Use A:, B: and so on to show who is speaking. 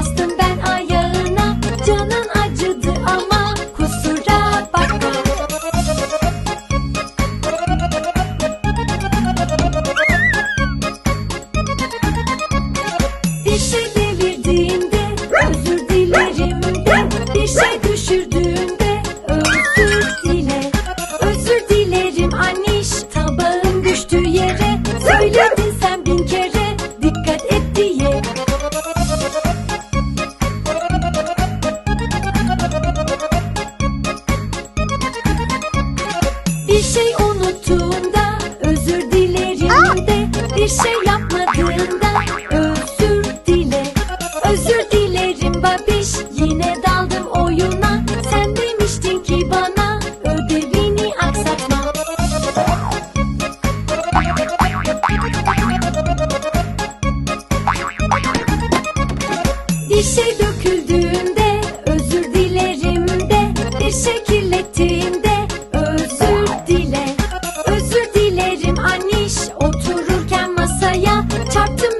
A: Boston. Bir şey döküldüğünde özür dilerim de Bir şey kirlettiğimde özür dile Özür dilerim. Anniş otururken masaya Çarptım